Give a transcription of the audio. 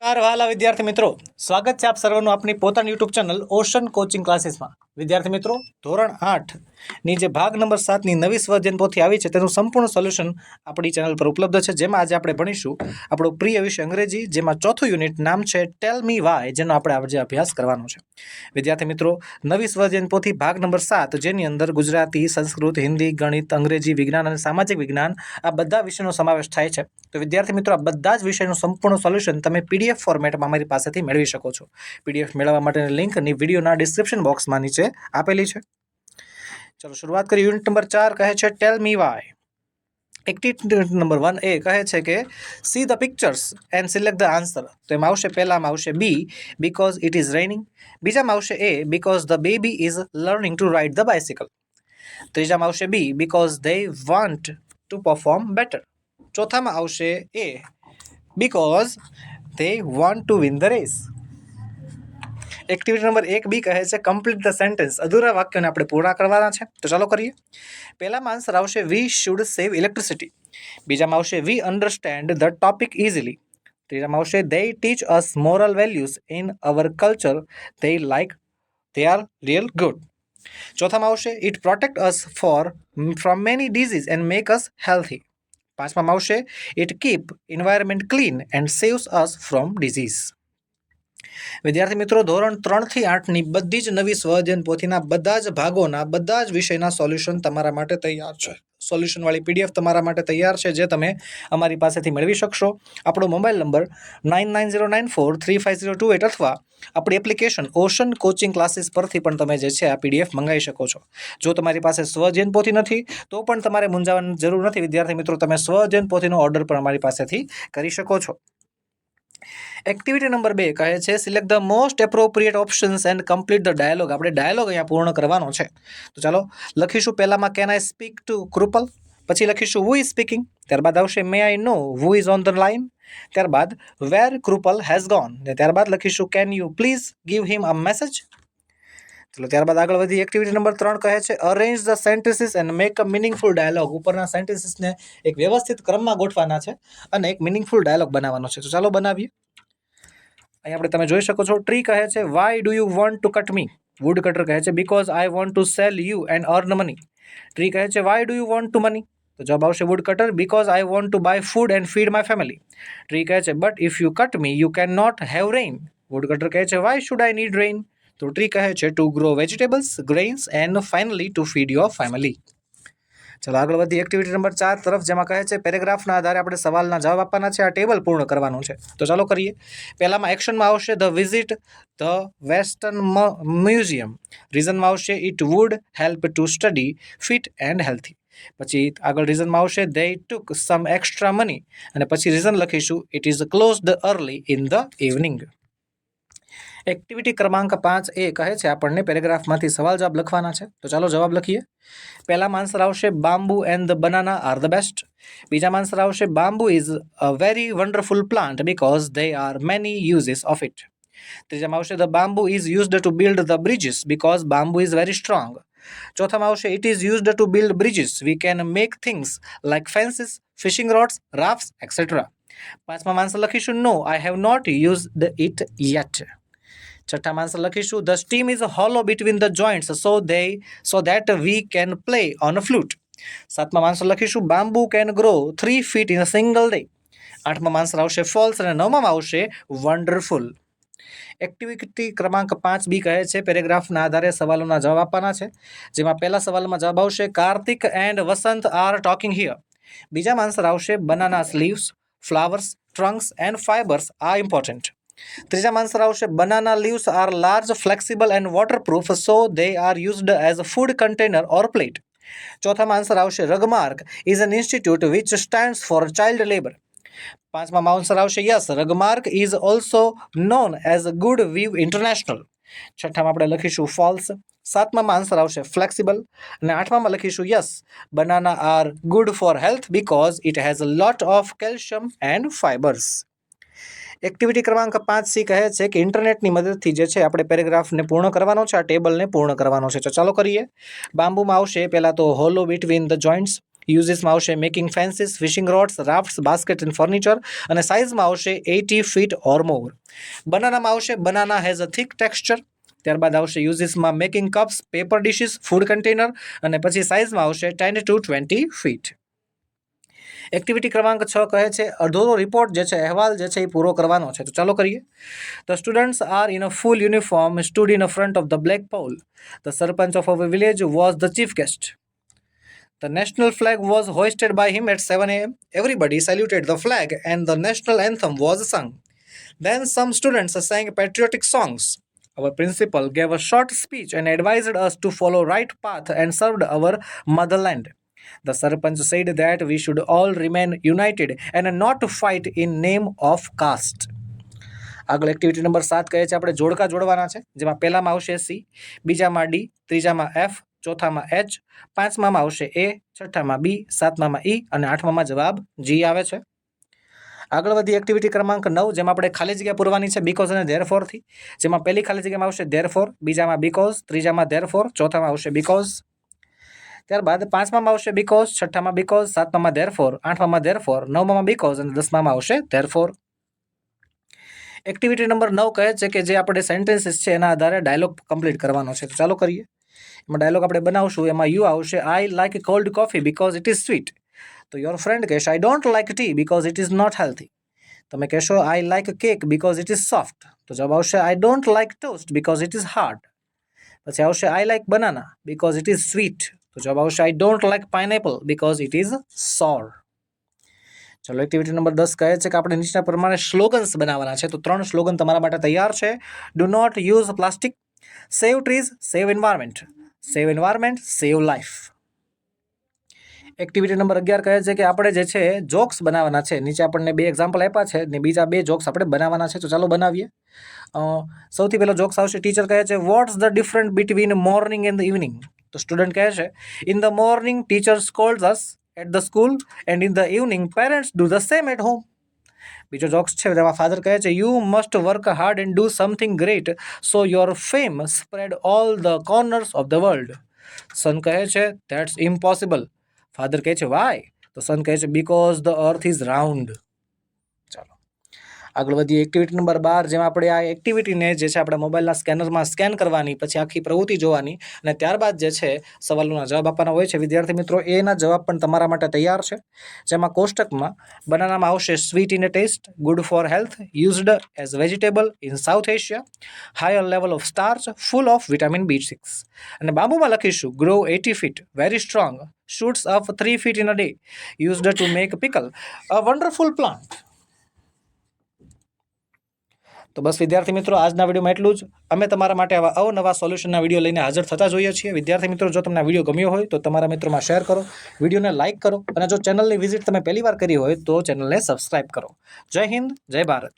નમસ્કાર વાલા વિદ્યાર્થી મિત્રો. સ્વાગત છે આપ સર્વનું આપની પોતાની યુટ્યુબ ચેનલ ઓશન કોચિંગ ક્લાસીસમાં વિદ્યાર્થી મિત્રો, ધોરણ આઠ ની જે ભાગ નંબર સાતની નવી સ્વજન પોથી આવી છે, તેનું સંપૂર્ણ સોલ્યુશન આપણી ચેનલ પર ઉપલબ્ધ છે, જેમાં આજે આપણે ભણીશું આપણો પ્રિય વિષય અંગ્રેજી, જેમાં ચોથું યુનિટ નામ છે ટેલ મી વાય જેનો આપણે આજે અભ્યાસ કરવાનો છે. વિદ્યાર્થી મિત્રો, નવી સ્વજન પોથી ભાગ નંબર સાત, જેની અંદર ગુજરાતી, સંસ્કૃત, હિન્દી, ગણિત, અંગ્રેજી, વિજ્ઞાન અને સામાજિક વિજ્ઞાન, આ બધા વિષયનો સમાવેશ થાય છે. તો વિદ્યાર્થી મિત્રો, આ બધા જ વિષયનું સંપૂર્ણ સોલ્યુશન તમે પીડીએફ ફોર્મેટમાં અમારી પાસેથી મેળવી શકો છો. પીડીએફ મેળવવા માટેની લિંકની વિડીયોના ડિસ્ક્રિપ્શન બોક્સમાં નીચે આપેલી છે. ચલો શરૂઆત કરી યુનિટ નંબર ચાર કહે છે tell me why activity number one એ કહે છે કે see the pictures and select the answer તો એમાં આવશે પહેલામાં આવશે B because it is raining બીજામાં આવશે A because the baby is learning to ride the bicycle ત્રીજામાં આવશે B because they want to perform better ચોથામાં આવશે A because they want to win the race activity number એક B કહે છે complete the sentence અધૂરા વાક્યોને આપણે પૂરા કરવાના છે. તો ચાલો કરીએ. પહેલામાં આન્સર આવશે વી શુડ સેવ ઇલેક્ટ્રિસિટી બીજામાં આવશે we understand the topic easily ત્રીજામાં આવશે they teach us moral values in our culture they like they are real good ચોથામાં આવશે it protect us for from many disease and make us healthy પાંચમામાં આવશે it keep environment clean and saves us from disease વિદ્યાર્થી મિત્રો, ધોરણ ત્રણથી આઠની બધી જ નવી સ્વઅધ્યયન પોથીના બધા જ ભાગોના, બધા જ વિષયના સોલ્યુશન તમારા માટે તૈયાર છે. સોલ્યુશનવાળી પીડીએફ તમારા માટે તૈયાર છે, જે તમે અમારી પાસેથી મેળવી શકશો. આપણો mobile number nine nine zero nine four three five zero two eight અથવા આપણી એપ્લિકેશન ઓશન કોચિંગ ક્લાસીસ પરથી પણ તમે જે છે આ પીડીએફ મંગાવી શકો છો. જો તમારી પાસે સ્વઅધ્યયન પોથી નથી, તો પણ તમારે મૂંઝાવાની જરૂર નથી. વિદ્યાર્થી મિત્રો, તમે સ્વઅધ્યયન પોથીનો ઓર્ડર પણ અમારી પાસેથી કરી શકો છો. એક્ટિવિટી નંબર બે કહે છે select the most appropriate options and complete the dialogue આપણે ડાયલોગ અહીંયા પૂર્ણ કરવાનો છે. તો ચાલો, લખીશું પહેલામાં can I speak to Krupal પછી લખીશું હુ ઇઝ સ્પીકિંગ ત્યારબાદ આવશે may I know who is on the line ત્યારબાદ વેર કૃપલ હેઝ ગોન ને ત્યારબાદ લખીશું can you please give him a message ચલો ત્યારબાદ આગળ વધી એક્ટિવિટી નંબર ત્રણ કહે છે arrange the sentences and make a meaningful dialogue ઉપરના સેન્ટેન્સીસને એક વ્યવસ્થિત ક્રમમાં ગોઠવાના છે અને એક મિનિંગફુલ ડાયલોગ બનાવવાનો છે. તો ચાલો બનાવીએ. અહીં આપણે તમે જોઈ શકો છો ટ્રી કહે છે why do you want to cut me wood cutter કહે છે because I want to sell you and earn money tree કહે છે why do you want to money તો જવાબ આવશે wood cutter because I want to buy food and feed my family tree કહે છે but if you cut me you can not have rain wood cutter કહે છે why should I need rain તો tree કહે છે to grow vegetables grains and finally to feed your family ચાલો, આગળ વધી એક્ટિવિટી નંબર ચાર તરફ, જેમાં કહે છે પેરેગ્રાફના આધારે આપણે સવાલના જવાબ આપવાના છે. આ ટેબલ પૂર્ણ કરવાનું છે. તો ચાલો કરીએ. પહેલામાં એક્શનમાં આવશે the visit the western museum રીઝનમાં આવશે it would help to study fit and healthy પછી આગળ રીઝનમાં આવશે દે ટુક સમ એક્સ્ટ્રા મની અને પછી રીઝન લખીશું it is close the early in the evening activity ક્રમાંક પાંચ એ કહે છે આપણને પેરેગ્રાફમાંથી સવાલ જવાબ લખવાના છે તો ચાલો જવાબ લખીએ પહેલામાં આન્સર આવશે bamboo and the banana are the best બીજામાં આન્સર આવશે bamboo is a very wonderful plant because they are many uses of it ત્રીજામાં આવશે the bamboo is used to build the bridges because bamboo is very strong ચોથામાં આવશે it is used to build bridges we can make things like fences fishing rods rafts etcetera પાંચમાં answer લખીશું no I have not used it yet છઠ્ઠામાં answer લખીશું the stem is hollow between the joints so they so that we can play on a flute સાતમાં answer લખીશું bamboo can grow three feet in a single day આઠમાં answer આવશે false અને નવમાં આવશે wonderful activity ક્રમાંક પાંચ બી કહે છે, પેરેગ્રાફના આધારે સવાલોના જવાબ આપવાના છે. જેમાં પહેલા સવાલમાં જવાબ આવશે Kartik and Vasant are talking here બીજામાં આન્સર આવશે banana sleeves flowers trunks and fibres આ ઇમ્પોર્ટન્ટ ત્રીજામાં આન્સર આવશે banana leaves are large flexible and waterproof so they are used as a food container or plate ચોથામાં answer આવશે Rugmark is an institute which stands for child labour પાંચમાં answer આવશે, yes Rugmark is also known as Good Weave International છઠ્ઠામાં આપણે લખીશું false સાતમામાં answer આવશે flexible અને આઠમામાં લખીશું, yes banana are good for health because it has a lot of calcium and fibres activity ક્રમાંક પાંચ સી કહે છે કે ઇન્ટરનેટની મદદથી જે છે આપણે પેરેગ્રાફને પૂર્ણ કરવાનો છે, આ ટેબલને પૂર્ણ કરવાનો છે. તો ચાલો કરીએ. બાંબુમાં આવશે પહેલાં તો હોલો બિટવીન ધ જોઈન્ટ્સ યુઝિસમાં આવશે making fences fishing rods rafts basket and furniture અને સાઇઝમાં આવશે એટી ફીટ ઓર મોર બનાનામાં આવશે banana has a thick texture ત્યારબાદ આવશે યુઝિસમાં making cups paper dishes food container અને પછી સાઇઝમાં આવશે ten to twenty feet activity ક્રમાંક છ કહે છે અધૂરો રિપોર્ટ જે છે અહેવાલ જે છે એ પૂરો કરવાનો છે તો ચાલો કરીએ the students are in a full uniform stood in a front of the black pole the sarpanch of our village was the chief guest The national flag was hoisted by him at 7 am. Everybody saluted the flag and the national anthem was sung. Then some students sang patriotic songs. Our principal gave a short speech and advised us to follow right path and served our motherland. The Sarpanch said that we should all remain united and not fight in name of caste. આગળ activity number સાત કહે છે, આપણે જોડકા જોડવાના છે, જેમાં પહેલામાં આવશે સી બીજામાં ડી ત્રીજામાં એફ ચોથામાં એચ પાંચમામાં આવશે એ છઠ્ઠામાં બી સાતમામાં ઈ અને આઠમામાં જવાબ જી આવે છે. આગળ વધી એક્ટિવિટી ક્રમાંક નવ, જેમાં આપણે ખાલી જગ્યા પૂરવાની છે બીકોઝ અને ધેર ફોરથી જેમાં પહેલી ખાલી જગ્યામાં આવશે ધેર ફોર બીજામાં બીકોઝ ત્રીજામાં ધેર ફોર ચોથામાં આવશે બીકોઝ ત્યારબાદ પાંચમામાં આવશે બીકોઝ છઠ્ઠામાં બીકોઝ સાતમામાં ધેર ફોર આઠમામાં ધેરફોર નવમામાં બીકોઝ અને દસમામાં આવશે ધેર ફોર એક્ટિવિટી નંબર નવ કહે છે કે જે આપણે સેન્ટેન્સીસ છે એના આધારે ડાયલોગ કમ્પ્લીટ કરવાનો છે. તો ચાલો કરીએ. એમાં ડાયલોગ આપણે બનાવશું, એમાં યુ આવશે I like cold coffee because it is sweet તો યોર ફ્રેન્ડ કહેશે I don't like tea because it is not healthy તમે કહેશો I like cake because it is soft તો જવાબ આવશે I don't like toast because it is hard પછી આવશે I like banana because it is sweet તો જવાબ આવશે I don't like pineapple because it is sour ચલો એક્ટિવિટી નંબર દસ કહે છે કે આપણે નીચેના પ્રમાણે સ્લોગન્સ બનાવવાના છે. તો ત્રણ સ્લોગન તમારા માટે તૈયાર છે. Do not use plastic save trees save environment save environment save life activity number અગિયાર કહે છે કે આપણે જે છે જોક્સ બનાવવાના છે. નીચે આપણને બે એક્ઝામ્પલ આપ્યા છે ને બીજા બે જોક્સ આપણે બનાવવાના છે. તો ચાલો બનાવીએ. સૌથી પહેલો જોક્સ આવશે. ટીચર કહે છે what's the different between morning and evening તો સ્ટુડન્ટ કહે છે in the morning teacher scold us at the school and in the evening parents do the same at home બીજો જોક્સ છે તેમાં ફાધર કહે છે you must work hard and do something great so your fame spread all the corners of the world son કહે છે that's impossible father કહે છે Y તો સન કહે છે because the earth is round આગળ વધીએ. એક્ટિવિટી નંબર બાર, જેમાં આપણે આ એક્ટિવિટીને જે છે આપણે મોબાઈલના સ્કેનરમાં સ્કેન કરવાની, પછી આખી પ્રવૃત્તિ જોવાની અને ત્યારબાદ જે છે સવાલોના જવાબ આપવાના હોય છે. વિદ્યાર્થી મિત્રો એના જવાબ પણ તમારા માટે તૈયાર છે. જેમાં કોષ્ટકમાં બનાનામાં આવશે sweet in a taste good for health used as vegetable in South Asia higher level of starch full of vitamin B six અને બાંબુમાં લખીશું grow eighty feet very strong shoots of three feet in a day used to make pickle a wonderful plant તો બસ વિદ્યાર્થી મિત્રો, આજના વિડીયોમાં એટલું જ. અમે તમારા માટે આવા અવનવા સોલ્યુશનના વીડિયો લઈને હાજર થતા જોઈએ છીએ. વિદ્યાર્થી મિત્રો, જો તમને વીડિયો ગમ્યો હોય, તો તમારા મિત્રોમાં શેર કરો. વિડીયોને લાઇક કરો અને જો ચેનલની વિઝિટ તમે પહેલી વાર કરી હોય, તો ચેનલને સબસ્ક્રાઇબ કરો. જય હિન્દ, જય ભારત.